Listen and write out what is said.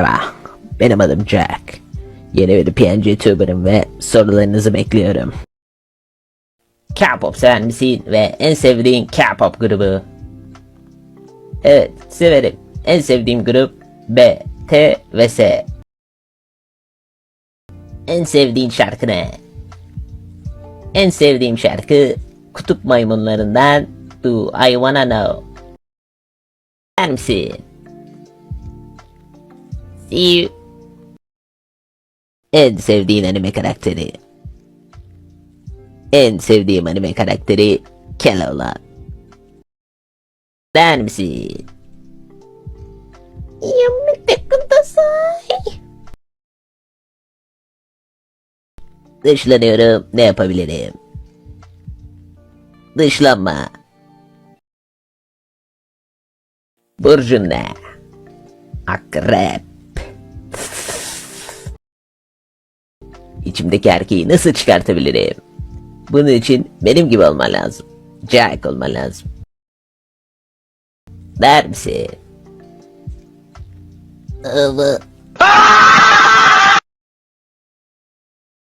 Merhaba, benim adım Jack. Yeni bir PNG tuber'ım ve sorularınızı bekliyorum. K-pop sever misin ve en sevdiğin K-pop grubu? Evet, severim. En sevdiğim grup B, T ve S. En sevdiğin şarkı ne? En sevdiğim şarkı Kutup Maymunlarından Do I Wanna Know. Der misin? You. En sevdiğin anime karakteri. En sevdiğim anime karakteri Keloğlan. Der misin? Yumite kudasai. Dışlanıyorum. Ne yapabilirim? Dışlanma. Burcun ne? Akrep. İçimdeki erkeği nasıl çıkartabilirim? Bunun için benim gibi olman lazım. Jack olman lazım. Der misin? Ama